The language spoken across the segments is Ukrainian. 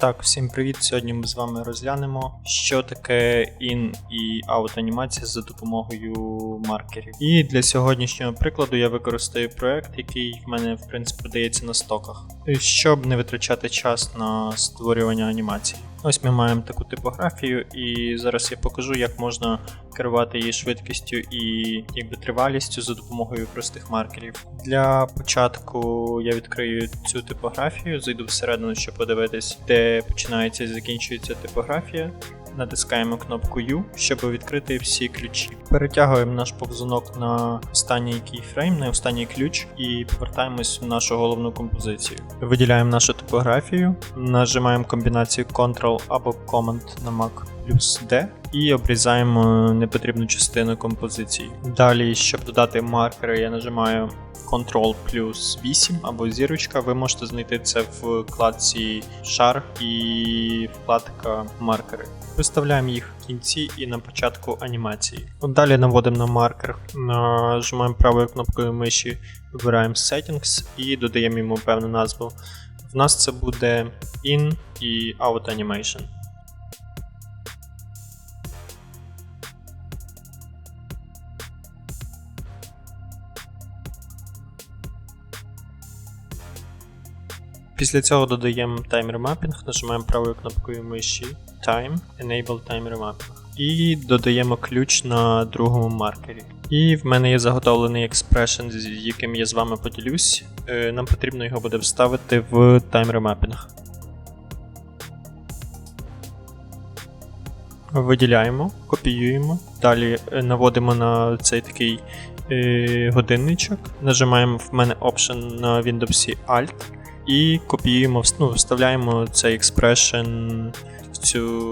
Так, всім привіт! Сьогодні ми з вами розглянемо, що таке in і out анімація за допомогою маркерів. І для сьогоднішнього прикладу я використаю проект, який в мене в принципі дається на стоках, щоб не витрачати час на створювання анімації. Ось ми маємо таку типографію, і зараз я покажу, як можна керувати її швидкістю і якби тривалістю за допомогою простих маркерів. Для початку я відкрию цю типографію, зайду всередину, щоб подивитись, де починається і закінчується типографія. Натискаємо кнопку U, щоб відкрити всі ключі. Перетягуємо наш повзунок на останній кейфрейм, на останній ключ, і повертаємось в нашу головну композицію. Виділяємо нашу типографію, нажимаємо комбінацію Ctrl або Command на Mac плюс D і обрізаємо непотрібну частину композиції. Далі, щоб додати маркери, я нажимаю Ctrl плюс 8 або зірочка. Ви можете знайти це в вкладці шар і вкладка маркери. Виставляємо їх в кінці і на початку анімації. Далі наводимо на маркер, нажимаємо правою кнопкою миші, вибираємо Settings і додаємо йому певну назву. В нас це буде In і Out Animation. Після цього додаємо таймер мапінг, нажимаємо правою кнопкою миші Time, Enable Timer Mapping. І додаємо ключ на другому маркері. І в мене є заготовлений експрешн, з яким я з вами поділюсь. Е, Нам потрібно його буде вставити в таймер мапінг. Виділяємо, копіюємо. Далі е, наводимо на цей такий е, годинничок. Нажимаємо в мене Option на Windows Alt і копіюємо, ну, вставляємо цей експрешн в цю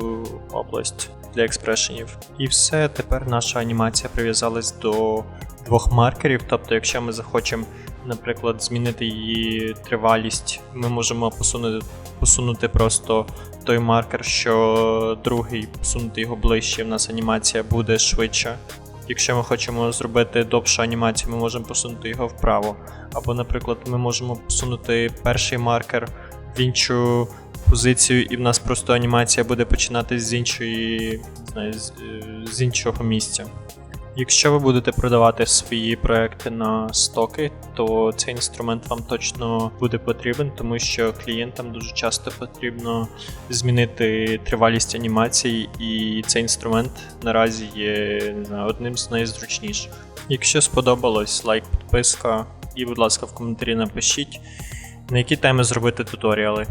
область для експрешенів. І все, тепер наша анімація прив'язалась до двох маркерів. Тобто, якщо ми захочемо, наприклад, змінити її тривалість, ми можемо посунути, посунути просто той маркер, що другий, посунути його ближче, в нас анімація буде швидша. Якщо ми хочемо зробити довшу анімацію, ми можемо посунути його вправо. Або, наприклад, ми можемо посунути перший маркер в іншу позицію, і в нас просто анімація буде починатися з іншої, не знаю, з, е, з іншого місця. Якщо ви будете продавати свої проекти на стоки, то цей інструмент вам точно буде потрібен, тому що клієнтам дуже часто потрібно змінити тривалість анімації, і цей інструмент наразі є не знаю, одним з найзручніших. Якщо сподобалось, лайк, підписка, і, будь ласка, в коментарі напишіть, на які теми зробити туторіали.